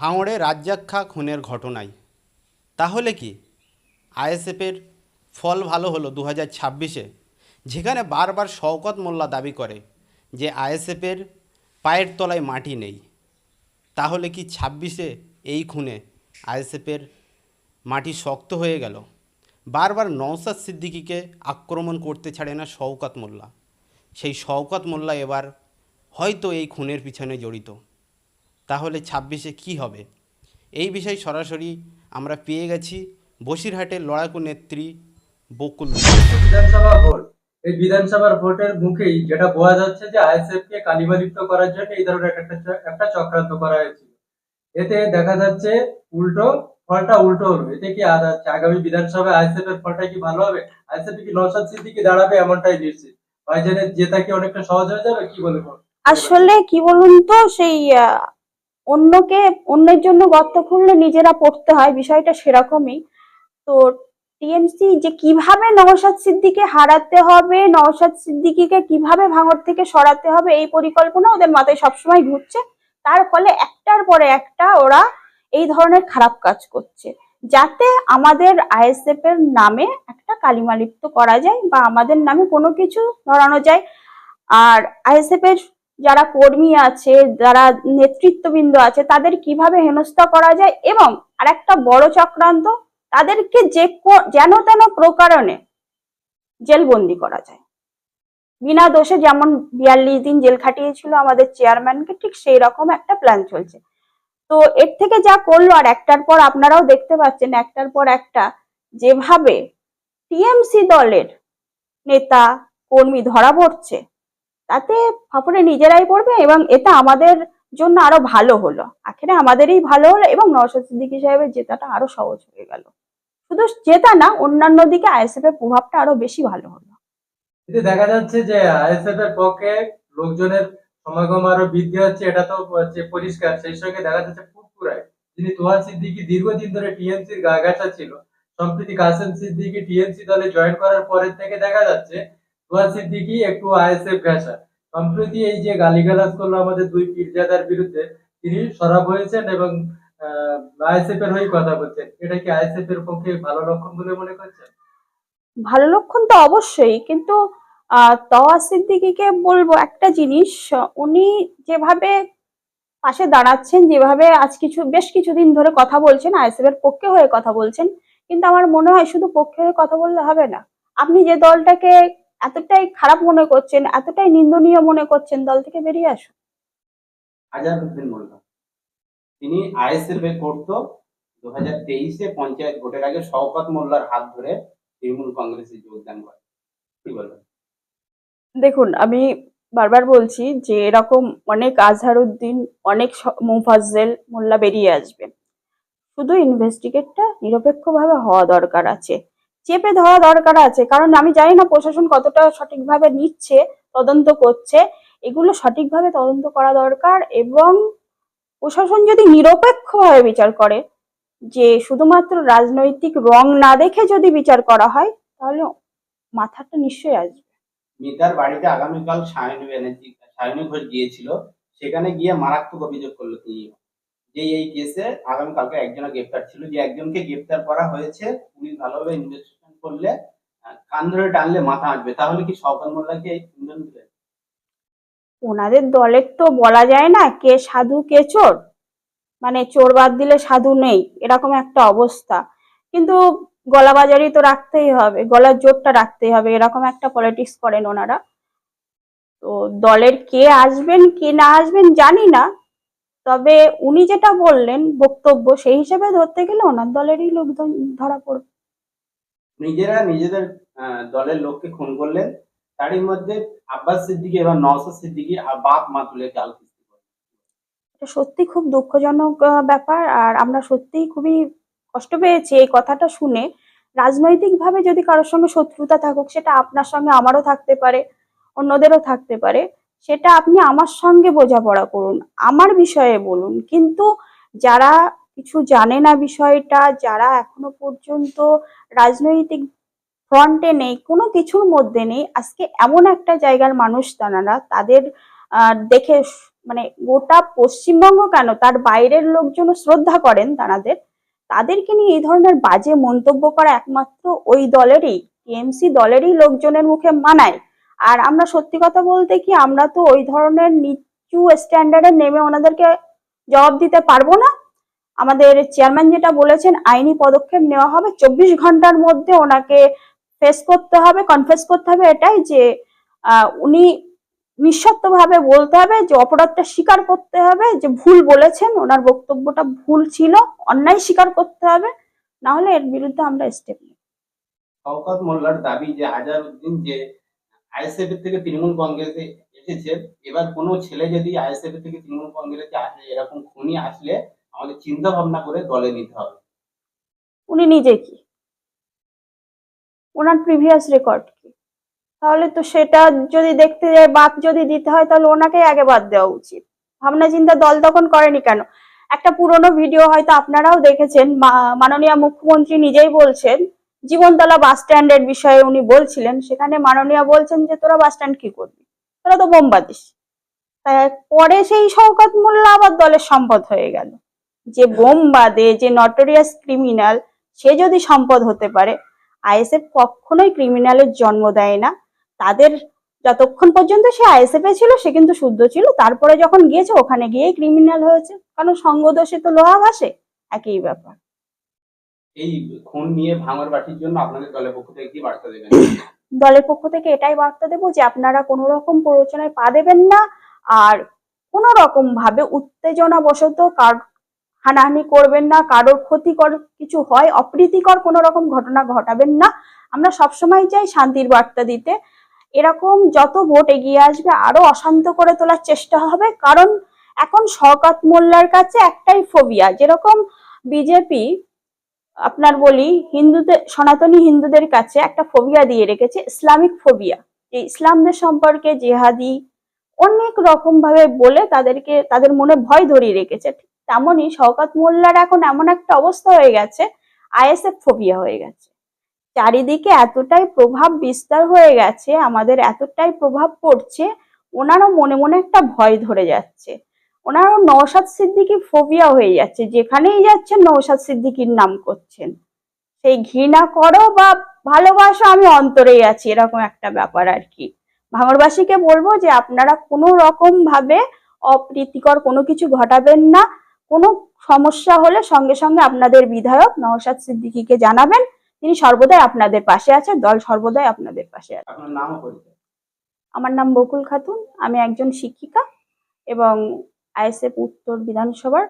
ভাঙড়ে রাজ্জাক্ষা খুনের ঘটনায়। তাহলে কি? আইএসএফের ফল ভালো হলো দু হাজার ছাব্বিশে, যেখানে বারবার শওকত মোল্লা দাবি করে যে আইএসএফের পায়ের তলায় মাটি নেই। তাহলে কি ছাব্বিশে এই খুনে আইএসএফের মাটি শক্ত হয়ে গেল? বারবার নওসাদ সিদ্দিকিকে আক্রমণ করতে ছাড়ে না শওকত মোল্লা। সেই শওকত মোল্লা এবার হয়তো এই খুনের পিছনে জড়িত। তাহলে ছাব্বিশে কি হবে? এই বিষয়ে সরাসরি আমরা পেয়ে গেছি বসিরহাটের লড়াকু নেত্রী বকুল বিধানসভা ভোট এই বিধানসভার ভোটের মুখেই যেটা বোঝা যাচ্ছে যে আইএসএফ কে কালিমালিপ্ত করার জন্য এই ধরনের একটা একটা চক্রান্ত করা হয়েছিল। এতে দেখা যাচ্ছে উল্টো ফলটা উল্টো হলো। এতে কি আগামী বিধানসভায় আইএসএফ এর ফলটা কি ভালো হবে? আইএসএফ কি নৌসাদ সিদ্দিকি দাঁড়াবে এমনটাই নিশ্চিত। ভাইজানের জেতা কি অনেকটা সহজ হয়ে যাবে? কি বলে বল? আসলে কি বলুন তো সেই অন্যকে, অন্যের জন্য গর্ত খুললে নিজেরা পড়তে হয়, বিষয়টা সেরকমই। তো টিএমসি যে কীভাবে নওশাদ সিদ্দিকে হারাতে হবে, নওশাদ সিদ্দিকিকে কীভাবে ভাঙর থেকে সরাতে হবে, এই পরিকল্পনা ওদের মাথায় সবসময় ঘুরছে। তার ফলে একটার পরে একটা ওরা এই ধরনের খারাপ কাজ করছে। যাতে আমাদের আইএসএফ এর নামে একটা কালিমালিপ্ত করা যায় বা আমাদের নামে কোনো কিছু ধরানো যায়। আর আইএসএফ এর যারা কর্মী আছে, যারা নেতৃত্ববৃন্দ আছে, তাদের কীভাবে হেনস্থা করা যায় এবং আরেকটা বড় চক্রান্ত, তাদেরকে যে যেন তেন প্রকারণে জেলবন্দি করা যায়। বিনা দোষে যেমন বিয়াল্লিশ দিন জেল খাটিয়েছিল আমাদের চেয়ারম্যানকে, ঠিক সেই রকম একটা প্ল্যান চলছে। তো এর থেকে যা করল, আর একটার পর আপনারাও দেখতে পাচ্ছেন, একটার পর একটা, যেভাবে টিএমসি দলের নেতা, কর্মী ধরা পড়ছে তাতে ফাপড়ে নিজেরাই পড়বে এবং এটা আমাদের জন্য আরও ভালো হলো। আখেরে আমাদেরই ভালো হলো এবং নওশাদ সিদ্দিকী সাহেবের জেতাটা আরও সহজ হয়ে গেল। শুধু জেতা না, অন্যান্য দিকে আইএসএফ এর প্রভাবটা আরও বেশি ভালো হলো। দেখা যাচ্ছে যে আইএসএফ এর পক্ষে লোকজনের সমাগম আরও বৃদ্ধি হচ্ছে, এটা তো হচ্ছে পরিষ্কার। সেই সঙ্গে দেখা যাচ্ছে ফুটপুরায় যিনি তোহান সিদ্দিকি দীর্ঘদিন ধরে টিএমসির গাগাটা ছিল, সম্প্রতি কাসেম সিদ্দিকি টিএমসি দলে জয়েন করার পরের থেকে দেখা যাচ্ছে তোহান সিদ্দিকি একটু আইএসএফ ঘেঁষা। সম্প্রতি এই যে গালিগালাজ করল আমাদের দুই পীরজাদার বিরুদ্ধে, তিনি সরব হয়েছেন এবং আইএসএফ এর হয়ে কথা বলছেন। এটা কি আইএসএফ এর পক্ষে ভালো লক্ষণ বলে মনে করছেন? ভালো লক্ষণ তো অবশ্যই, কিন্তু তওয়া সিদ্দিকীকে বলব একটা জিনিস, উনি যেভাবে পাশে দাঁড়াচ্ছেন, যেভাবে আজ কিছু, বেশ কিছুদিন ধরে কথা বলছেন আইএসএফ এর পক্ষে হয়ে কথা বলছেন, কিন্তু আমার মনে হয় শুধু পক্ষে হয়ে কথা বললে হবে না। আপনি যে দলটাকে এতটাই খারাপ মনে করছেন এতটাই নিন্দনীয় মনে করছেন দল থেকে বেরিয়ে আসুন। মোল্লা তিনি আইএসএফ এ করতো দু হাজার তেইশে পঞ্চায়েত ভোটের আগে শওকত মোল্লার হাত ধরে তৃণমূল কংগ্রেসে যোগদান করে কি বলবেন? দেখুন আমি বারবার বলছি যে এরকম অনেক আজহারউদ্দিন অনেক মুফাজ্জেল মোল্লা বেরিয়ে আসবে শুধু ইনভেস্টিগেটটা নিরপেক্ষভাবে হওয়া দরকার আছে। চেপে ধরা দরকার আছে। কারণ আমি জানি না প্রশাসন কতটা সঠিকভাবে নিচ্ছে, তদন্ত করছে। এগুলো সঠিকভাবে তদন্ত করা দরকার এবং প্রশাসন যদি নিরপেক্ষভাবে বিচার করে, যে শুধুমাত্র রাজনৈতিক রং না দেখে যদি বিচার করা হয়, তাহলে মাথাটা নিশ্চয়ই আসবে। মিতার বাড়িতে আগামীকাল সায়নী ব্যানার্জি সায়নী ঘোষ গিয়েছিল, সেখানে গিয়ে মারাত্মক অভিযোগ করল তিনি। যে এই কেসে আগামীকালকে একজনের গ্রেপ্তার ছিল। যে একজনকে গ্রেপ্তার করা হয়েছে পুলিশ ভালোভাবে ইনভেস্টিগেশন করলে কান ধরে টানলে মাথা আসবে তাহলে কি শওকত মোল্লাকে ইন্ধন দিবে ওনাদের দলের তো বলা যায় না, কে সাধু, কে চোর। মানে চোর বাদ দিলে সাধু নেই, এরকম একটা অবস্থা। কিন্তু গলা গলাবাজারি তো রাখতেই হবে, গলার জোরটা রাখতেই হবে, এরকম একটা পলিটিক্স করেন ওনারা। তো দলের কে আসবেন, কে না আসবেন জানি না। তবে উনি যেটা বললেন, বক্তব্য সেই হিসেবে ধরতে গেলে ওনার দলেরই লোকজন ধরা পড়বে। নিজেরা নিজেদের দলের লোককে খুন করলেন। তারই মধ্যে আব্বাস সিদ্দিকী এবং নওসাদ সিদ্দিকী বাপ মা তুলে। এটা সত্যি খুব দুঃখজনক ব্যাপার। আর আমরা সত্যিই খুবই কষ্ট পেয়েছি এই কথাটা শুনে। রাজনৈতিকভাবে যদি কারোর সঙ্গে শত্রুতা থাকুক, সেটা আপনার সঙ্গে আমারও থাকতে পারে, অন্যদেরও থাকতে পারে। সেটা আপনি আমার সঙ্গে বোঝাপড়া করুন, আমার বিষয়ে বলুন। কিন্তু যারা কিছু জানে না বিষয়টা, যারা এখনও পর্যন্ত রাজনৈতিক ফ্রন্টে নেই, কোনো কিছুর মধ্যে নেই। আজকে এমন একটা জায়গার মানুষ তারা তাদের দেখে মানে গোটা পশ্চিমবঙ্গ কেন, তার বাইরের লোকজনও শ্রদ্ধা করেন তাঁদের তাদেরকে নিয়ে এই ধরনের বাজে মন্তব্য করা একমাত্র ওই দলেরই, টিএমসি দলেরই লোকজনের মুখে মানায়। আর আমরা সত্যি কথা বলতে কি, আমরা তো ওই ধরনের নিচু স্ট্যান্ডার্ডে নেমে ওনাদেরকে জবাব দিতে পারব না? আমাদের চেয়ারম্যান যেটা বলেছেন, আইনি পদক্ষেপ নেওয়া হবে। চব্বিশ ঘণ্টার মধ্যে ওনাকে ফেস করতে হবে কনফেস করতে হবে এটাই যে উনি নিঃশর্তভাবে বলতে হবে যে, অপরাধটা স্বীকার করতে হবে, যে ভুল বলেছেন, ওনার বক্তব্যটা ভুল ছিল, অন্যায় স্বীকার করতে হবে, না হলে এর বিরুদ্ধে আমরা স্টেপ নিই শওকত মোল্লার দাবি যে উদ্দিন যে আইএসএফ থেকে তৃণমূল কংগ্রেসে এসেছে, এবার কোনো ছেলে যদি আইএসএফ থেকে তৃণমূল কংগ্রেসে আসে, এরকম খুনি আসলে আমাদের চিন্তা ভাবনা করে দলে নিতে হবে। উনি নিজে কি? ওনার প্রিভিয়াস রেকর্ড কি? তাহলে তো সেটা যদি দেখতে যায় বাদ যদি দিতে হয়, তাহলে ওনাকেই আগে বাদ দেওয়া উচিত। ভাবনা চিন্তা দল তখন করেনি কেন? একটা পুরনো ভিডিও হয়তো আপনারাও দেখেছেন মাননীয় মুখ্যমন্ত্রী নিজেই বলছেন, জীবনতলা বাস স্ট্যান্ডের বিষয়ে উনি বলছিলেন, সেখানে মাননীয় বলছেন যে, তোরা বাস স্ট্যান্ড কি করবি? তোরা তো বোম বাঁধিস তাই পরে সেই শওকত মোল্লা আবার দলের সম্পদ হয়ে গেল। যে বোম বাদে যে নটোরিয়াস ক্রিমিনাল সে যদি সম্পদ হতে পারে আইএসএফ কখনোই ক্রিমিনালের জন্ম দেয় না। তাদের যতক্ষণ পর্যন্ত সে আইএসএফ এ ছিল সে কিন্তু শুদ্ধ ছিল। তারপরে যখন গিয়েছে ওখানে গিয়েই ক্রিমিনাল হয়েছে। কারণ সঙ্গদোষে তো লোহা ভাসে একই ব্যাপার। এই খুন নিয়ে ভাঙর বাটির জন্য আপনাদের দলের পক্ষ থেকে কি বার্তা দেবেন? দলের পক্ষ থেকে এটাই বার্তা দেবো যে আপনারা কোনো রকম প্ররোচনায় পা দেবেন না। আর কোনো রকম ভাবে উত্তেজনা বশত কার হানাহানি করবেন না, কারোর ক্ষতিকর কিছু হয়, অপ্রীতিকর কোনো রকম ঘটনা ঘটাবেন না। আমরা সবসময় চাই শান্তির বার্তা দিতে। এরকম যত ভোট এগিয়ে আসবে, আরও অশান্ত করে তোলার চেষ্টা হবে। কারণ এখন শওকত মোল্লার কাছে একটাই ফোবিয়া যেরকম বিজেপি আপনার বলি, হিন্দুদের, সনাতনী হিন্দুদের কাছে একটা ফোবিয়া দিয়ে রেখেছে, ইসলামিক ফোবিয়া যে ইসলামদের সম্পর্কে জেহাদি অনেক রকম ভাবে বলে তাদেরকে, তাদের মনে ভয় ধরিয়ে রেখেছে। তেমনই শওকত মোল্লার এখন এমন একটা অবস্থা হয়ে গেছে, আইএসএফ ফোবিয়া হয়ে গেছে। চারিদিকে এতটাই প্রভাব বিস্তার হয়ে গেছে, আমাদের এতটাই প্রভাব পড়ছে, ওনারও মনে মনে একটা ভয় ধরে যাচ্ছে। ওনারও নওশাদ সিদ্দিকি ফোবিয়া হয়ে যাচ্ছে, যেখানেই যাচ্ছেন নওশাদ সিদ্দিকির নাম করছেন। সেই ঘৃণা করো বা ভালোবাসো, আমি অন্তরেই আছি, এরকম একটা ব্যাপার আর কি। ভাঙরবাসীকে বলব যে আপনারা কোনো রকম ভাবে অপ্রীতিকর কোনো কিছু ঘটাবেন না কোনো সমস্যা হলে সঙ্গে সঙ্গে আপনাদের বিধায়ক নওশাদ সিদ্দিকিকে জানাবেন। তিনি সর্বদাই আপনাদের পাশে আছে দল সর্বদাই আপনাদের পাশে আছে। আমার নাম বকুল খাতুন আমি একজন শিক্ষিকা এবং আইএসএফ উত্তর বিধানসভার